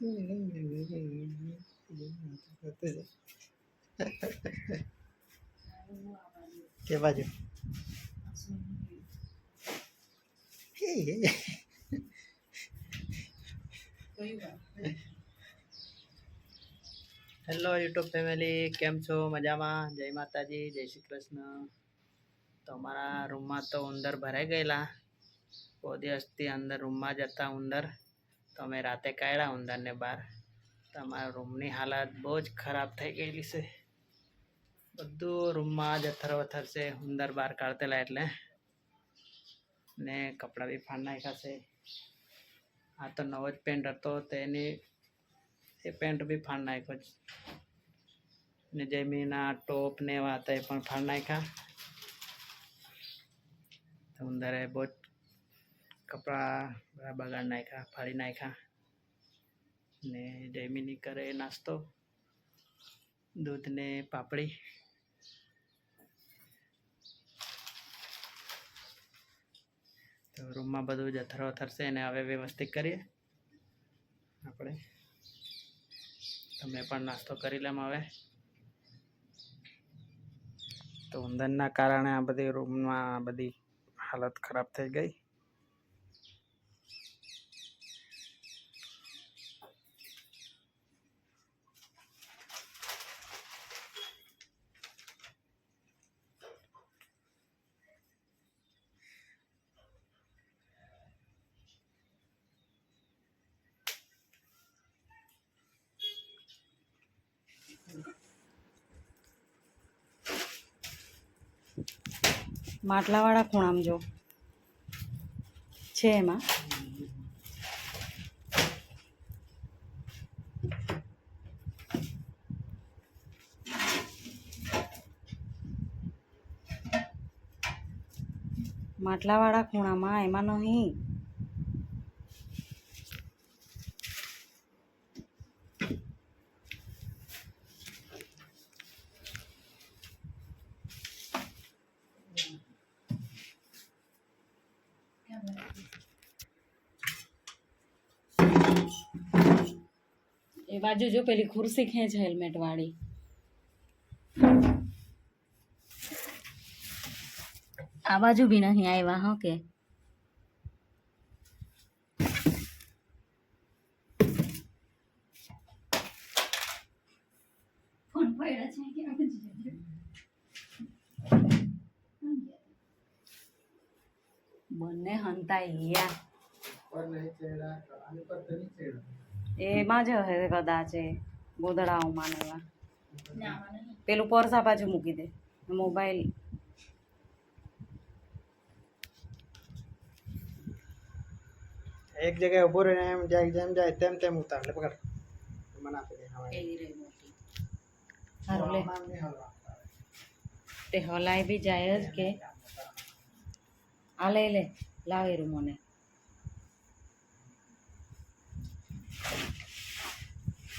કે બાજુ hello YouTube family કેમ છો? મજામાં? જય માતાજી, જય શ્રી કૃષ્ણ. તો અમારા રૂમમાં તો ઉંદર ભરાઈ ગયેલા. બહુ દિવસથી અંદર રૂમમાં જ હતા ઉંદર. તો અમે રાતે કાઢ્યા ઉંદરને બહાર. તો અમારા રૂમની હાલત બહુ જ ખરાબ થઈ ગયેલી છે. બધું રૂમમાં જ અથર વથર છે ઉંદર બહાર કાઢતેલા એટલે. ને કપડાં બી ફાડ નાખ્યા છે. આ તો નવો જ પેન્ટ હતો તેની એ પેન્ટ બી ફાડ નાખ્યો છે ને જમીના ટોપ ને એવા હતા એ પણ ફાડ નાખ્યા. ઉંદરે બહુ જ કપડાં બગાડ નાખ્યા, ફાડી નાખ્યા ને જમીની કરે નાસ્તો દૂધ ને પાપડી. તો રૂમમાં બધું જથરો થરશે અને હવે વ્યવસ્થિત કરીએ આપણે. તમે પણ નાસ્તો કરી લેમ હવે. તો ઉંદરના કારણે આ બધી રૂમમાં બધી હાલત ખરાબ થઈ ગઈ. માટલાવાળા ખૂણામાં જો. છે એમાં. માટલાવાળા ખૂણામાં એમાં નહીં. એ બાજુ જો પેલી ખુરશી ખેંચ હેલ્મેટ વાળી. આ બાજુ બી નહીં આવ્યા, હા કે? બંને હંતા એમાં જ હશે કદાચ એ ગોદડાઓમાં એવા પેલું પરસા બાજુ મૂકી દે. મોબાઈલ. એક જગ્યાએ ઊભો રહીને એમ જાય જેમ જાય તેમ તેમ ઉતાર એટલે પકડ. મને આપી દે હવે. તે હલાય બી જાય જ કે. આ લઈ લે લાવે રૂ મને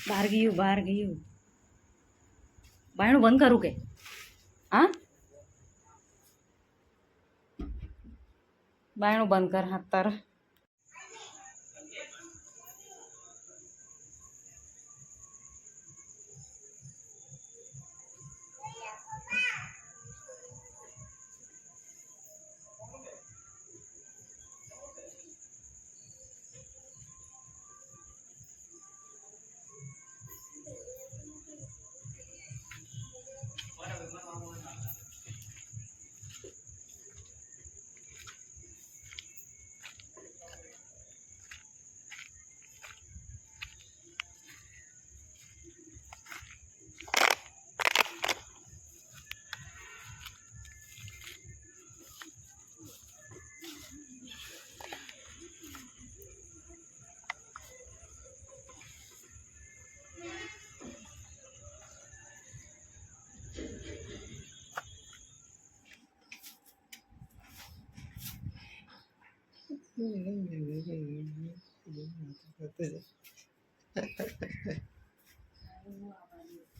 બહાર ગયું બહાર ગયું બાયણું બંધ કરું કે હા બાયણું બંધ કર હા તાર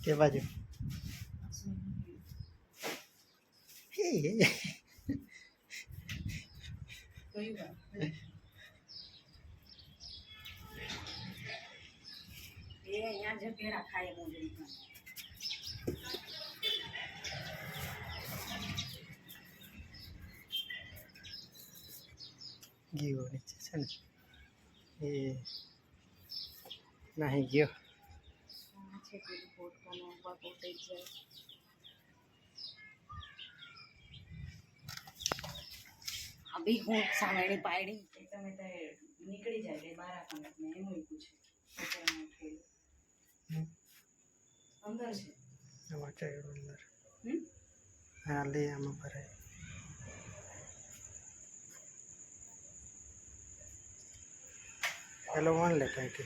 કે બાજુ એ અહીંયા જ પેડા ખાય મોજડી ગયો નીચે છે ને એ નહીં ગયો. બી હું સામેની પાયડી એ તમે નીકળી જાય બાર આપણને એમ મૂક્યું છે. પોતાનું થેલું. હમ. અંદર છે. અંદર. હા લે આમાં ભરાય. હેલો વાન લે કાંઈક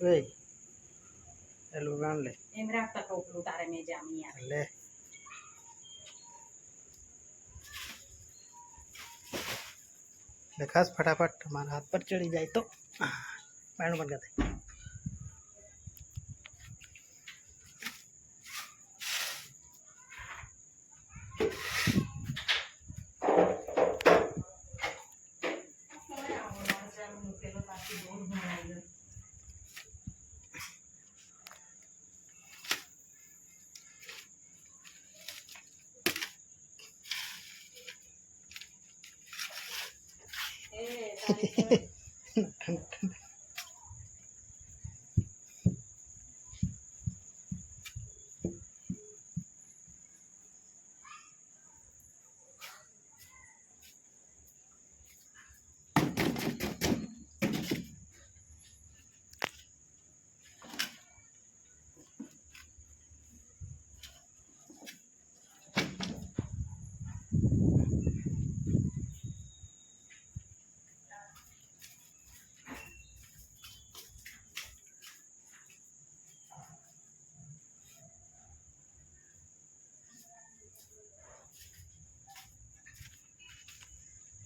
વે હેલો વાન લે એમ રાખતા ટોપલું તારે મેં જામી આવે લે લે ખાસ ફટાફટ મારા હાથ પર ચડી જાય તો પાણી બંધ કરી Okay.